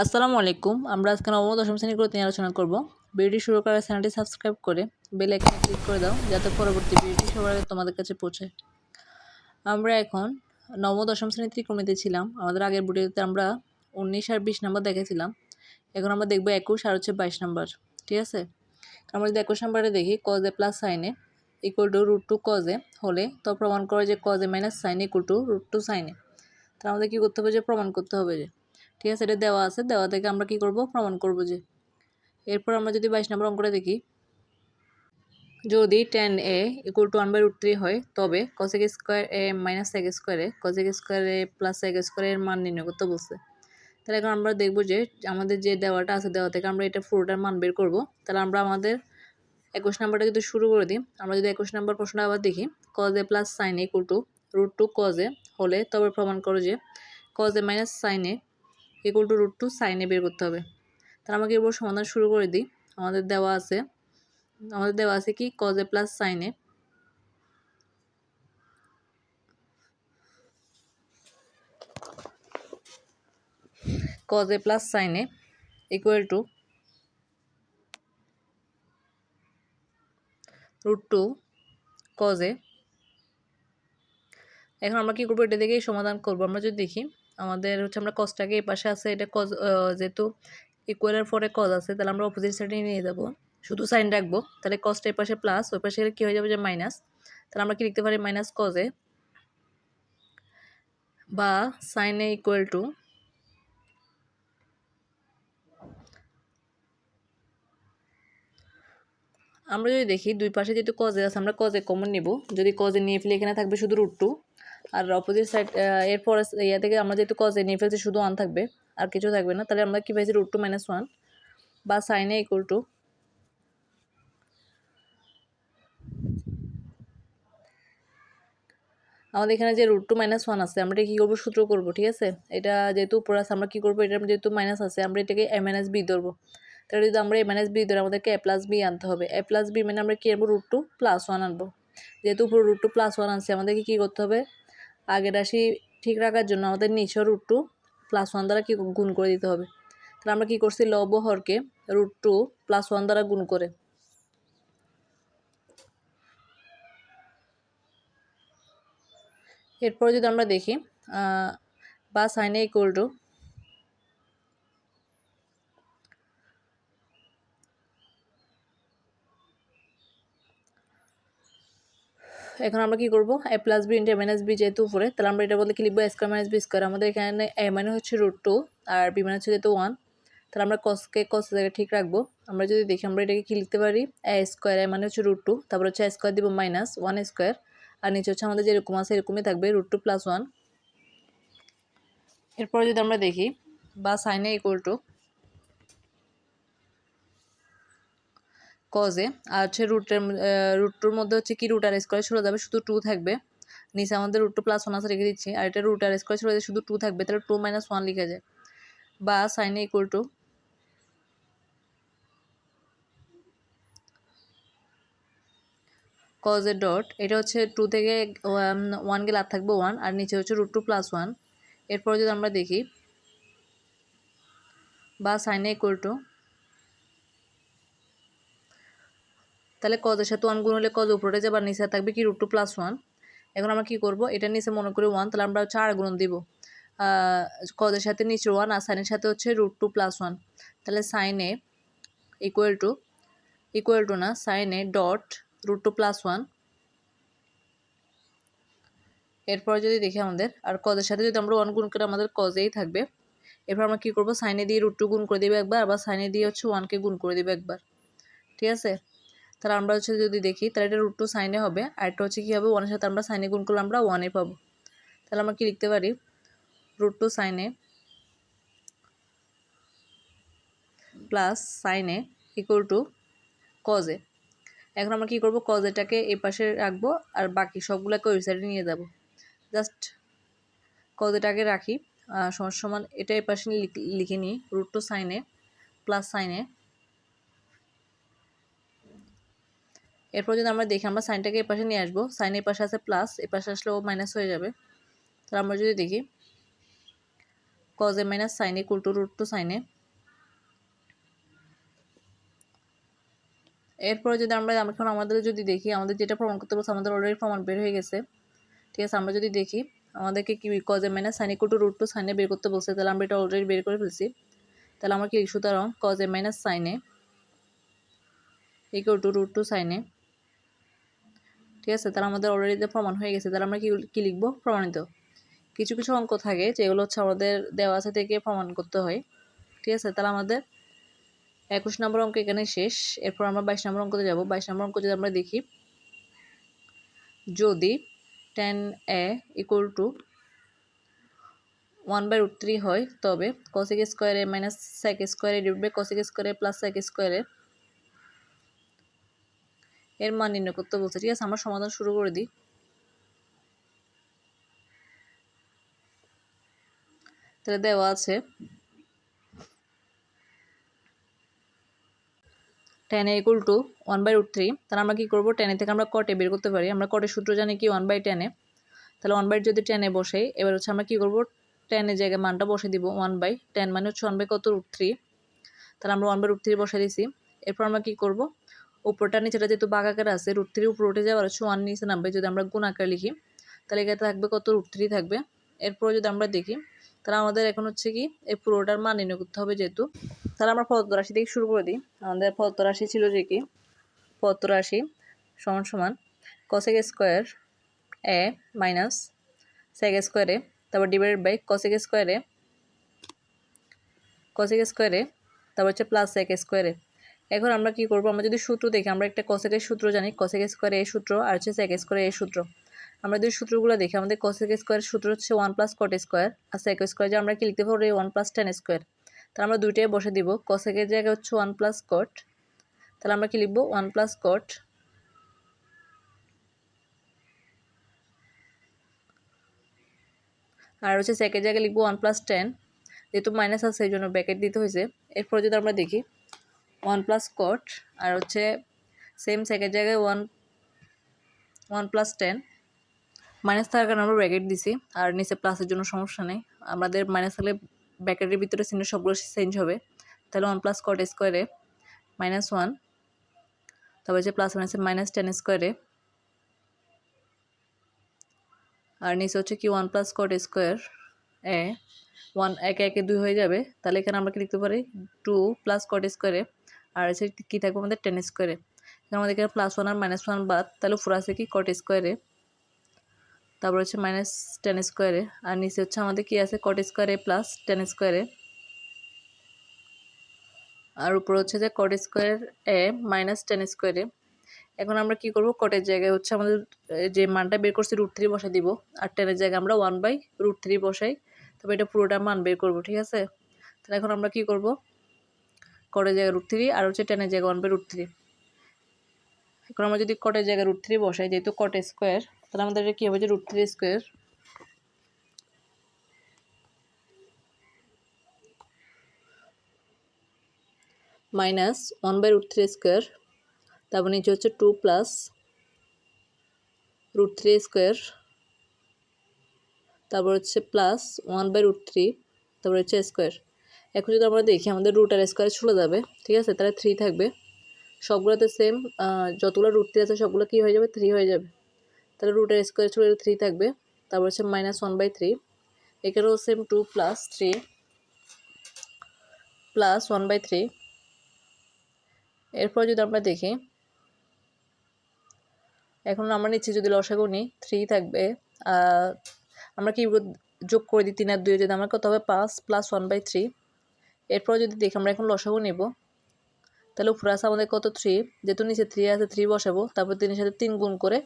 আসসালামু আলাইকুম। আমরা আজকে নবম, দশম শ্রেণি করে নিয়ে আলোচনা করব। ভিডিওটি শুরু করার চ্যানেলটি সাবস্ক্রাইব করে বেল আইকনে ক্লিক করে দাও, যাতে পরবর্তী ভিডিওটি সবার আগে তোমাদের কাছে পৌঁছায়। আমরা এখন নবম, দশম শ্রেণি ত্রিকোণমিতি ছিলাম। আমাদের আগের ভিডিওতে আমরা উনিশ আর বিশ নাম্বার দেখেছিলাম। এখন আমরা দেখব একুশ আর হচ্ছে বাইশ নাম্বার, ঠিক আছে? আমরা যদি একুশ নাম্বারে দেখি cos A plus sin A equal to root two cos A হলে তো প্রমাণ করে যে cos A minus sin equal to root two sin A তাহলে আমাদের কী করতে হবে? যে প্রমাণ করতে হবে যে ঠিক আছে, এটা দেওয়া আছে। দেওয়া থেকে আমরা কি করব? প্রমাণ করব যে। এরপর আমরা যদি বাইশ নম্বর অঙ্কটা দেখি। যদি tan A equal to one by root three হয়, তবে কসেক স্কোয়ার এ মাইনাস এক স্কোয়ারে কসেক স্কোয়ার এ প্লাস এক স্কোয়ারের মান নির্ণয় করতে বলছে। তাহলে এখন আমরা দেখব যে, আমাদের যে দেওয়াটা আছে, দেওয়া থেকে আমরা এটা পুরোটার মান বের করব। তাহলে আমরা আমাদের একুশ নাম্বারটা যদি শুরু করে দিই। আমরা যদি একুশ নাম্বার প্রশ্নটা আবার দেখি cos A plus sin A equal to root two cos A হলে তবে প্রমাণ করো যে cos A minus sin A equal to root two sin A বের করতে হবে। তাহলে আমাকে এরপর সমাধান শুরু করে দিই। আমাদের দেওয়া আছে, আমাদের দেওয়া আছে কি? Cos A plus sin A cos A plus sin A equal to root two cos A এখন আমরা কী করব? এটা দেখেই সমাধান করব। আমরা যদি দেখি আমাদের হচ্ছে আমরা কজটাকে এই পাশে আছে, এটা কজ যেহেতু ইকুয়ালের পরে কজ আছে, তাহলে আমরা অপোজিট সাইডে নিয়ে যাব। শুধু সাইন রাখব, তাহলে কজটা এই পাশে প্লাস ওই পাশে কী হয়ে যাবে যে মাইনাস তাহলে আমরা কি লিখতে পারি মাইনাস কজে বা সাইনে ইকুয়াল টু আমরা যদি দেখি দুই পাশে যেহেতু কজে আছে, আমরা কজে কমন নিব। যদি কজে নিয়ে ফেলি, এখানে থাকবে শুধু রুট টু আর অপোজিট সাইড এরপর ইয়া থেকে আমরা যেহেতু কজে নিয়ে ফেলছি, শুধু ওয়ান থাকবে, আর কিছু থাকবে না, তাহলে আমরা কী পাইছি রুট টু মাইনাস ওয়ান বা সাইনে ইকুয়াল টু আমাদের এখানে যে রুট টু মাইনাস ওয়ান আছে, আমরা এটা কী করব? সূত্র করব, ঠিক আছে? এটা যেহেতু উপরে আছে, আমরা কী করব? এটা যেহেতু মাইনাস আছে, আমরা এটাকে এ মাইনাস বি ধরবো। তাহলে যদি আমরা এ মাইনাস বি ধরে, আমাদেরকে এ প্লাস বি আনতে হবে। এ প্লাস বি মানে আমরা কী আনব? রুট টু প্লাস ওয়ান আনব। যেহেতু উপরে রুট টু প্লাস ওয়ান আনছে আমাদেরকে কী করতে হবে? আগের রাশি ঠিক রাখার জন্য আমাদের নিচেও রুট টু প্লাস ওয়ান দ্বারা কী গুণ করে দিতে হবে। তাহলে আমরা কী করছি? লব হরকে রুট টু প্লাস ওয়ান দ্বারা গুণ করে। এরপর যদি আমরা দেখি বা সাইনে ইকুয়াল টু এখন আমরা কি করব? A plus B into minus B যেহেতু উপরে, তাহলে আমরা এটা বলতে কি লিখব? স্কোয়ার মাইনাস বি স্কোয়ার আমাদের এখানে এ মানে হচ্ছে রুট টু আর বি মানে হচ্ছে যেহেতু ওয়ান তাহলে আমরা কসকে কস জায়গায় ঠিক রাখব। আমরা যদি দেখি, আমরা এটাকে কি লিখতে পারি? এ স্কোয়ার এ মানে হচ্ছে রুট টু তারপর হচ্ছে স্কোয়ার দিব মাইনাস ওয়ান স্কোয়ার আর নিচে হচ্ছে আমাদের যেরকম আছে এরকমই থাকবে রুট টু প্লাস ওয়ান এরপরে যদি আমরা দেখি, বা সাইনে ইকুয়াল টু কজে আর হচ্ছে রুটের রুট টুর মধ্যে হচ্ছে কি রুট আর স্কোয়ার চলে যাবে শুধু টু থাকবে। নিচে আমাদের রুট টু প্লাস ওয়ান আছে রেখে দিচ্ছি। আর এটা রুট আর স্কোয়ার চলে যাবে শুধু টু থাকবে। তাহলে টু মাইনাস ওয়ান লিখে যায়। বা সাইনে ইকুয়াল টু কজের ডট এটা হচ্ছে টু থেকে ওয়ান গেলে আর থাকবে ওয়ান আর নিচে হচ্ছে রুট টু প্লাস ওয়ান এরপর যদি আমরা দেখি, বা সাইনে ইকুয়াল টু তাহলে কজের সাথে ওয়ান গুণ হলে কজ উপরে যাবে আর নিচে থাকবে কি রুট টু প্লাস ওয়ান এখন আমরা কী করব? এটা নিচে মনে করি ওয়ান তাহলে আমরা চার গুণ দিব। কজের সাথে নিচে ওয়ান আর সাইনের সাথে হচ্ছে রুট টু প্লাস ওয়ান তাহলে সাইনে ইকুয়াল টু ইকুয়াল টু না sine A dot root two plus one এরপর যদি দেখি আমাদের, আর কজের সাথে যদি আমরা ওয়ান গুণ করে আমাদের কজেই থাকবে, এরপর আমরা কী করব? সাইনে দিয়ে রুট টু গুণ করে দেবে একবার, আবার সাইনে দিয়ে হচ্ছে ওয়ানকে গুণ করে দেবে একবার। ঠিক আছে? তাহলে আমরা হচ্ছে যদি দেখি, তাহলে এটা রুট টু সাইনে হবে, আর একটা হচ্ছে কী হবে ওয়ানের সাথে আমরা সাইনে গুণ করলে আমরা ওয়ানে পাবো। তাহলে আমরা কি লিখতে পারি? Root two sine A plus sine A equal to cos A এখন আমরা কী করব? কজেটাকে এ পাশে রাখব, আর বাকি সবগুলোকে ওই সাইডে নিয়ে যাব। জাস্ট কজেটাকে রাখি সমান সমান এটা এ পাশে লিখে নিই রুট টু সাইনে প্লাস সাইনে এরপর যদি আমরা দেখি, আমরা সাইনটাকে এ পাশে নিয়ে আসব। সাইন এ পাশে আছে প্লাস এ পাশে আসলে ও মাইনাস হয়ে যাবে। তাহলে আমরা যদি দেখি cos A minus sine equal to root two sine A এরপরে যদি আমরা এখন আমাদের যদি দেখি, আমাদের যেটা প্রমাণ করতে বলছে আমাদের অলরেডি প্রমাণ বের হয়ে গেছে। ঠিক আছে, আমরা যদি দেখি, আমাদেরকে কি cos A minus sine equal to root two sine A বের করতে বলছে, তাহলে আমরা এটা অলরেডি বের করে ফেলছি। তাহলে আমরা কি সুতরাং cos A minus sine A equal to root two sine A ঠিক আছে? তাহলে আমাদের অলরেডি প্রমাণ হয়ে গেছে। তাহলে আমরা কি, কী লিখব? প্রমাণিত। কিছু কিছু অঙ্ক থাকে যেগুলো হচ্ছে আমাদের দেওয়া আছে থেকে প্রমাণ করতে হয়। ঠিক আছে? তাহলে আমাদের একুশ নম্বর অঙ্ক এখানে শেষ। এরপর আমরা বাইশ নম্বর অঙ্কতে যাব। বাইশ নম্বর অঙ্ক যদি আমরা দেখি, যদি tan A equal to one by root three হয়, তবে কসিক স্কোয়ারে minus sec square A divide by কসিক স্কোয়ারে প্লাস সেক স্কোয়ারে এর মান নির্ণয় করতে বলছে, ঠিক আছে? আমরা সমাধান শুরু করে দিই। তাহলে দেওয়া আছে tan A equal to one by root three তাহলে আমরা কী করব? টেনে থেকে আমরা কটে বের করতে পারি। আমরা কটের সূত্র জানি কি? ওয়ান বাই টেনে তাহলে ওয়ান বাই যদি টেনে বসে, এবার হচ্ছে আমরা কী করব? টেনের জায়গায় মানটা বসে দিব। ওয়ান বাই টেন মানে হচ্ছে ওয়ান বাই কত রুট থ্রি তাহলে আমরা ওয়ান বাই রুট থ্রি বসে দিছি। এরপর আমরা কী করব? উপরটা নিচেটা যেহেতু বাঘ আকারে আছে রুট থ্রি উপরে উঠে যাওয়ার ওয়ান নিচে নামবে। যদি আমরা গুণ আকারে লিখি, তাহলে এখানে থাকবে কত? রুট থ্রি থাকবে। এরপর যদি আমরা দেখি, তাহলে আমাদের এখন হচ্ছে কি, এই পুরোটার মান নির্ণয় করতে হবে যেহেতু। তাহলে আমরা পদ্ম রাশি থেকে শুরু করে দিই। আমাদের পদ্ম রাশি ছিল যে কি? পদ্ম রাশি সমান সমান cosec square A minus sec square A তারপর divided by cosec square A cosec square A তারপর হচ্ছে প্লাস সেক স্কোয়ারে এখন আমরা কি করব? আমরা যদি সূত্র দেখি, আমরা একটা কসেকের সূত্র জানি কসেক স্কোয়ারে এ সূত্র আর হচ্ছে সেক স্কোয়ারে এ সূত্র। আমরা যদি সূত্রগুলো দেখি, আমাদের কসেক স্কোয়ারের সূত্র হচ্ছে ওয়ান প্লাস কট স্কোয়ার আর সেক স্কোয়ার যে আমরা কি লিখতে পারব ওয়ান প্লাস টেন স্কোয়ার তাহলে আমরা দুইটাই বসে দিব। কসেকের জায়গায় হচ্ছে ওয়ান প্লাস কট তাহলে আমরা কি লিখব? ওয়ান প্লাস কট আর হচ্ছে সেকের জায়গায় লিখব ওয়ান প্লাস টেন যেহেতু মাইনাস আছে সেই জন্য ব্যাকেট দিতে হয়েছে। এরপর যদি আমরা দেখি ওয়ান প্লাস কট আর হচ্ছে সেম সেকের জায়গায় one one plus tan minus থাকার কারণে আমরা ব্র্যাকেট দিছি আর নিচে প্লাসের জন্য সমস্যা নেই। আমাদের মাইনাস থাকলে ব্র্যাকেটের ভিতরে চিহ্ন সবগুলো চেঞ্জ হবে। তাহলে ওয়ান প্লাস কট স্কোয়ারে মাইনাস ওয়ান তারপর হচ্ছে প্লাস মাইনাসে মাইনাস টেন স্কোয়ারে আর নিচে হচ্ছে কি one plus cot square A one একে একে দুই হয়ে যাবে। তাহলে এখানে আমরা কি লিখতে পারি? টু প্লাস কট স্কোয়ারে আর হচ্ছে কী থাকবে আমাদের টেন স্কোয়ারে আমাদের এখানে প্লাস ওয়ান আর মাইনাস ওয়ান বাদ, তাহলে ফোর আছে কি কট স্কোয়ারে তারপর হচ্ছে মাইনাস টেন স্কোয়ারে আর নিচে হচ্ছে আমাদের কি আছে কট স্কোয়ারে প্লাস টেন স্কোয়ারে আর উপর হচ্ছে যে cot square A minus tan square A এখন আমরা কি করব কটের জায়গায় হচ্ছে আমাদের যে মানটা বের করছি রুট থ্রি বসাই দিব। আর টেনের জায়গায় আমরা ওয়ান বাই রুট থ্রি বসাই। তবে এটা পুরোটা মান বের করব, ঠিক আছে? তাহলে এখন আমরা কি করব কটের জায়গায় রুট থ্রি আর হচ্ছে টেনের জায়গায় ওয়ান বাই রুট থ্রি এখন আমরা যদি কটের জায়গায় রুট থ্রি বসাই, যেহেতু কট স্কোয়ার তাহলে আমাদের কী হবে যে root three square minus one by root three square তারপর নিচে হচ্ছে two plus root three square তারপর হচ্ছে plus one by root three তারপর হচ্ছে স্কোয়ার এখন যদি আমরা দেখি আমাদের রুট আর স্কোয়ার চলে যাবে, ঠিক আছে? তাহলে থ্রি থাকবে। সবগুলোতে সেম যতগুলো রুট থ্রি আছে, সবগুলো কী হয়ে যাবে? থ্রি হয়ে যাবে। তাহলে রুটের স্কোয়ার চলে থ্রি থাকবে। তারপর হচ্ছে মাইনাস ওয়ান বাই থ্রি এখানেও same two plus three plus one by three এরপর যদি আমরা দেখি, এখন আমরা নিচ্ছি যদি লসাগু নিই থ্রি থাকবে। আমরা কি যোগ করে দিই? তিন আর দুই যদি আমার কত হবে? পাঁচ প্লাস ওয়ান বাই থ্রি এরপর যদি দেখি আমরা এখন লসাগু নেব, তাহলে উপরে আছে আমাদের কত? থ্রি যেহেতু নিচে থ্রি আছে থ্রি বসাবো, তারপর তিনের সাথে তিন গুণ করে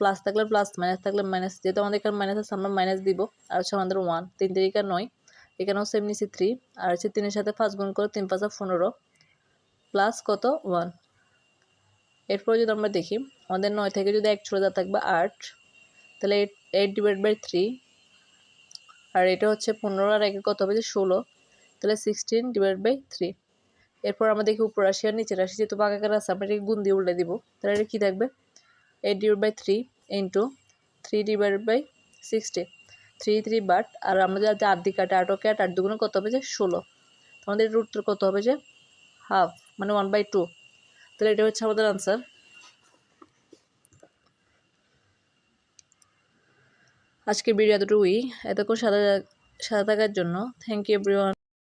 প্লাস থাকলে প্লাস মাইনাস থাকলে মাইনাস যেহেতু আমাদের এখানে মাইনাস আছে, আমরা মাইনাস দিব, আর হচ্ছে আমাদের ওয়ান তিন তারিখা নয়, এখানেও সেম নিচে থ্রি আর হচ্ছে তিনের সাথে পাঁচ গুণ করে তিন পাঁচা পনেরো প্লাস কত? ওয়ান এরপর যদি আমরা দেখি, আমাদের নয় থেকে যদি এক ছোটো যা থাকবে, আট, তাহলে eight eight divide by three আর এটা হচ্ছে পনেরো, আর একে কত হবে? যে ষোলো। তাহলে সিক্সটিন ডিভাইড বাই থ্রি এরপর দেখি উপর রাশি আর নিচে রাশি, যেহেতু বাঁকাকার আছে, আমরা এটাকে গুণ দিয়ে উল্টে দিব। তাহলে এটা কী থাকবে? Eight divide by three into three divide by sixty three three but আর আমরা যাতে আট দিকে কাটে আটকে আট আট দুগুণে কত হবে যে ষোলো? আমাদের এটার উত্তর কত হবে যে হাফ মানে ওয়ান বাই টু তাহলে এটা হচ্ছে আমাদের আনসার আজকের ভিডিও এতটুকুই। এতক্ষণ সাথে সাথে থাকার জন্য থ্যাংক ইউ এভরিওয়ান